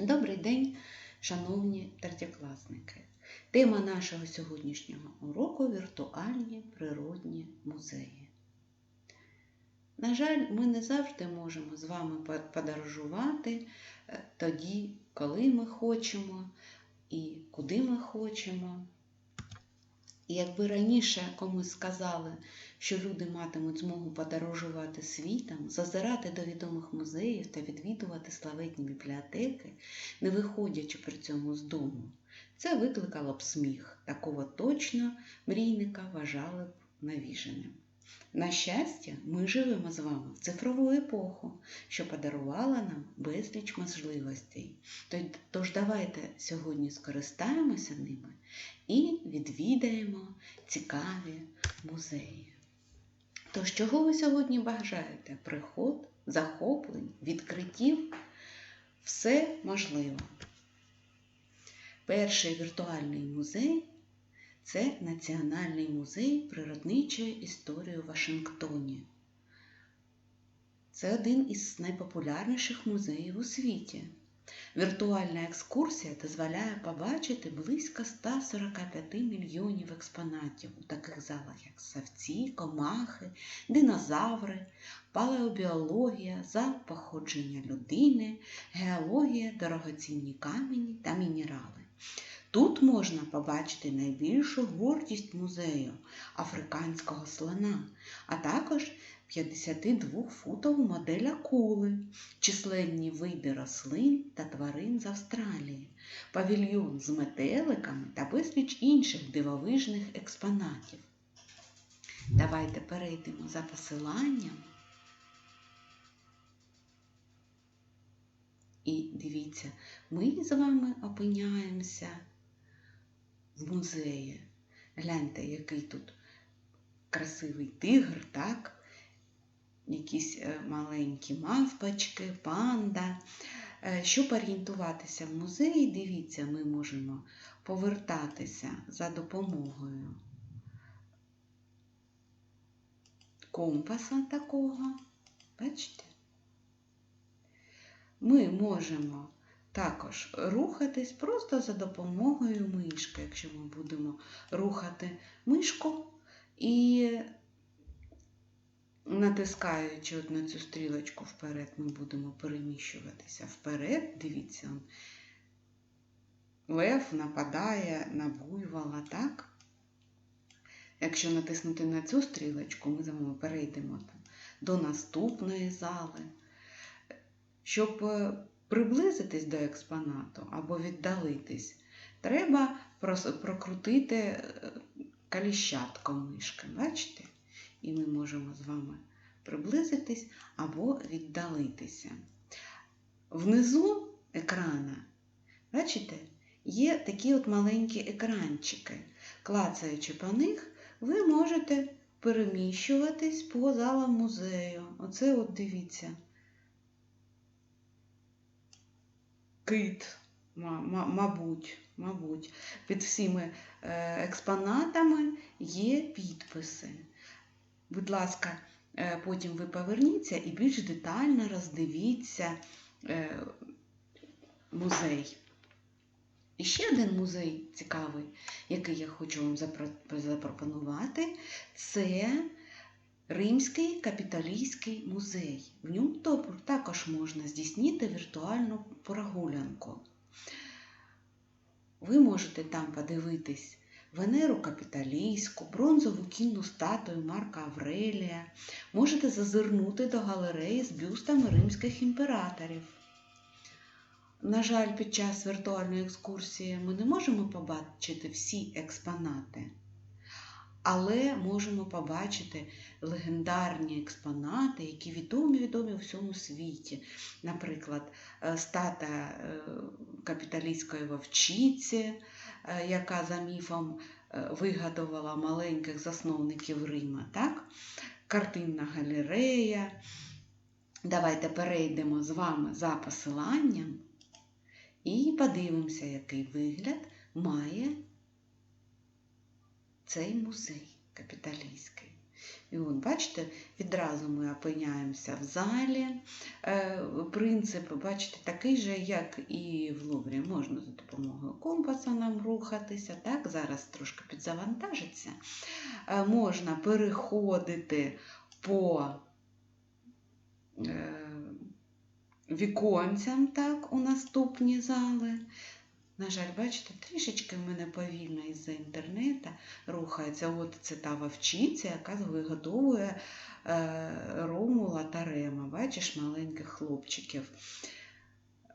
Добрий день, шановні третєкласники! Тема нашого сьогоднішнього уроку віртуальні природні музеї. На жаль, ми не завжди можемо з вами подорожувати е, тоді, коли ми хочемо і куди ми хочемо. І якби раніше комусь сказали, що люди матимуть змогу подорожувати світом, зазирати до відомих музеїв та відвідувати славетні бібліотеки, не виходячи при цьому з дому, це викликало б сміх. Такого точно мрійника вважали б навіженим. На щастя, ми живемо з вами в цифрову епоху, що подарувала нам безліч можливостей. Тож- давайте сьогодні скористаємося ними і відвідаємо цікаві музеї. Тож, чого ви сьогодні бажаєте? Приход, захоплень, відкриттів? Все можливо. Перший віртуальний музей це Національний музей природничої історії у Вашингтоні. Це один із найпопулярніших музеїв у світі. Віртуальна екскурсія дозволяє побачити близько 145 мільйонів експонатів у таких залах, як савці, комахи, динозаври, палеобіологія, зал походження людини, геологія, дорогоцінні камені та мінерали. Тут можна побачити найбільшу гордість музею африканського слона, а також 52-футову модель акули, численні види рослин та тварин з Австралії, павільйон з метеликами та безліч інших дивовижних експонатів. Давайте перейдемо за посиланням. І дивіться, ми з вами опиняємося в музеї. Гляньте, який тут красивий тигр, так? Якісь е, маленькі мавпочки, панда. Е, Щоб орієнтуватися в музеї, дивіться, ми можемо повертатися за допомогою компаса такого. Бачите? Ми можемо також рухатись просто за допомогою мишки, якщо ми будемо рухати мишку і натискаючи от на цю стрілочку вперед, ми будемо переміщуватися вперед. Дивіться, лев нападає на буйвола, так? Якщо натиснути на цю стрілочку, ми з вами перейдемо там до наступної зали. Щоб е, приблизитись до експонату або віддалитись, треба прокрутити е, каліщатком мишки. Бачите? І ми можемо з вами приблизитись або віддалитися. Внизу екрана, бачите, є такі от маленькі екранчики. Клацаючи по них, ви можете переміщуватись по залам музею. Оце от дивіться. Кит, ма- ма- мабуть, мабуть, під всіми е, експонатами є підписи. Будь ласка, е, потім ви поверніться і більш детально роздивіться е, музей. І ще один музей цікавий, який я хочу вам запропонувати, це Римський капітолійський музей. В ньому також можна здійснити віртуальну прогулянку. Ви можете там подивитись Венеру Капітолійську, бронзову кінну статую Марка Аврелія. Можете зазирнути до галереї з бюстами римських імператорів. На жаль, під час віртуальної екскурсії ми не можемо побачити всі експонати, але можемо побачити легендарні експонати, які відомі відомі у всьому світі. Наприклад, е, статуя е, капіталістської вовчиці, е, яка за міфом вигадувала маленьких засновників Рима. Так? Картинна галерея. Давайте перейдемо з вами за посиланням і подивимося, який вигляд має цей музей капіталійський. І от, бачите, відразу ми опиняємося в залі. Е, Принцип, бачите, такий же, як і в Луврі. Можна за допомогою компаса нам рухатися. Так? Зараз трошки підзавантажиться. Е, Можна переходити по е, віконцям так, у наступні зали. На жаль, бачите, трішечки в мене повільно із-за інтернету рухається. От це та вовчиця, яка вигодовує е, Ромула та Рема. Бачиш, маленьких хлопчиків.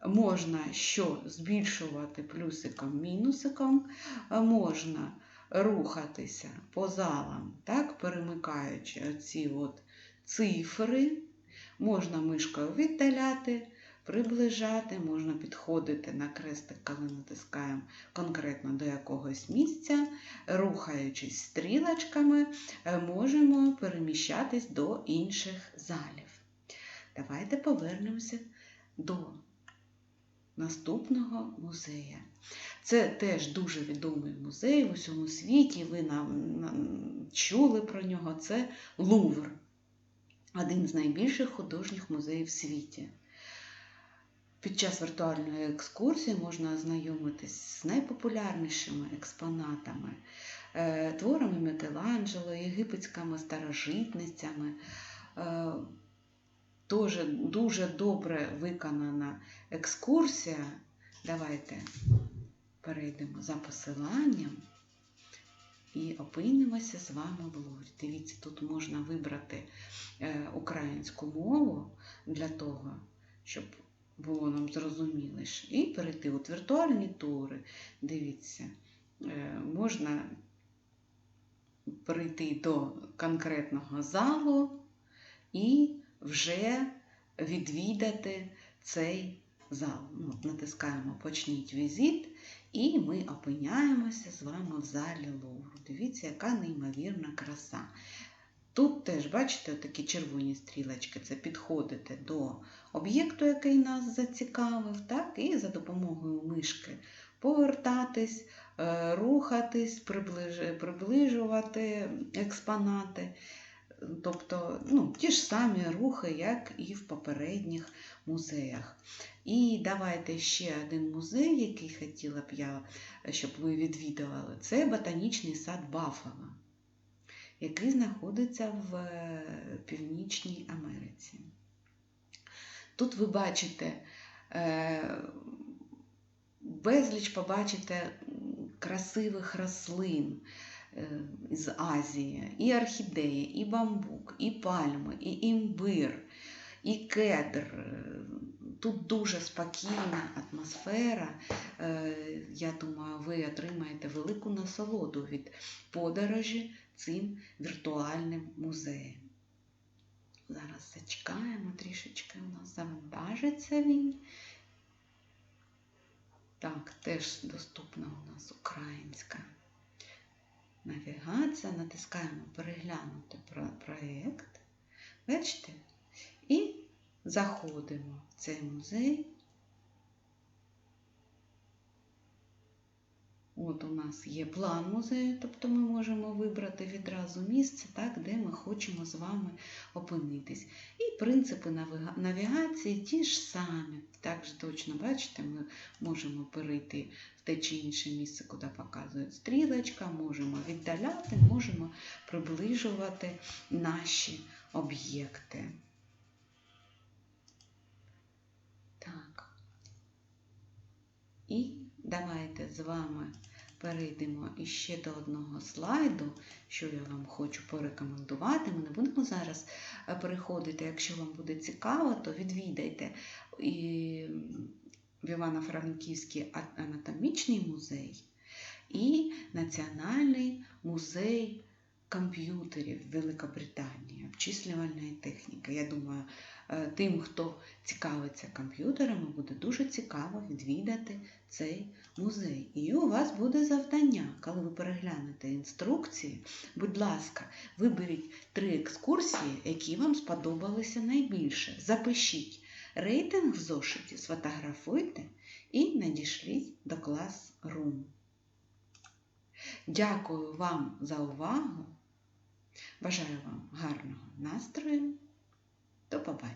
Можна що збільшувати плюсиком, мінусиком, е, можна рухатися по залам, так, перемикаючи оці от цифри. Можна мишкою віддаляти, приближати, можна підходити на крестик, коли натискаємо конкретно до якогось місця, рухаючись стрілочками, е, можемо переміщатись до інших залів. Давайте повернемося до наступного музея. Це теж дуже відомий музей в усьому світі. Ви нам чули про нього. Це Лувр, один з найбільших художніх музеїв в світі. Під час віртуальної екскурсії можна ознайомитись з найпопулярнішими експонатами, е, творами Мікеланджело, єгипетськими старожитницями. Е, Дуже, дуже добре виконана екскурсія. Давайте перейдемо за посиланням і опинимося з вами в Луврі. Дивіться, тут можна вибрати е, українську мову для того, щоб було нам зрозуміліше. І перейти от віртуальні тури. Дивіться, е, можна перейти до конкретного залу і вже відвідати цей зал. Ну, Натискаємо Почніть візит, і ми опиняємося з вами в залі Лувру. Дивіться, яка неймовірна краса. Тут теж, бачите, такі червоні стрілочки це підходите до об'єкту, який нас зацікавив, так? і за допомогою мишки повертатись, е, рухатись, приближ- приближувати експонати. Тобто ну, ті ж самі рухи, як і в попередніх музеях. І давайте ще один музей, який хотіла б я, щоб ви відвідували, це Ботанічний сад Баффало, який знаходиться в е, Північній Америці. Тут ви бачите е, безліч побачите красивих рослин е, з Азії, і орхідеї, і бамбук, і пальми, і імбир, і кедр. Тут дуже спокійна атмосфера. Е, Я думаю, ви отримаєте велику насолоду від подорожі цим віртуальним музеєм. Зараз зачекаємо трішечки, у нас завантажиться він. Так, теж доступна у нас українська навігація. Натискаємо переглянути проєкт. Бачите? І заходимо в цей музей. От у нас є план музею, тобто ми можемо вибрати відразу місце, так, де ми хочемо з вами опинитись. І принципи навігації ті ж самі. Так ж точно, бачите, ми можемо перейти в те чи інше місце, куди показує стрілочка, можемо віддаляти, можемо приближувати наші об'єкти. Так. І давайте з вами перейдемо іще до одного слайду, що я вам хочу порекомендувати. Ми не будемо зараз е, переходити. Якщо вам буде цікаво, то відвідайте і в Івано-Франківський анатомічний музей і Національний музей комп'ютерів Великобританії, обчислювальної техніки. Я думаю, тим, хто цікавиться комп'ютерами, буде дуже цікаво відвідати цей музей. І у вас буде завдання, коли ви переглянете інструкції, будь ласка, виберіть три екскурсії, які вам сподобалися найбільше. Запишіть рейтинг в зошиті, сфотографуйте і надішліть до клас-рум. Дякую вам за увагу. Бажаю вам гарного настрою. До побачення!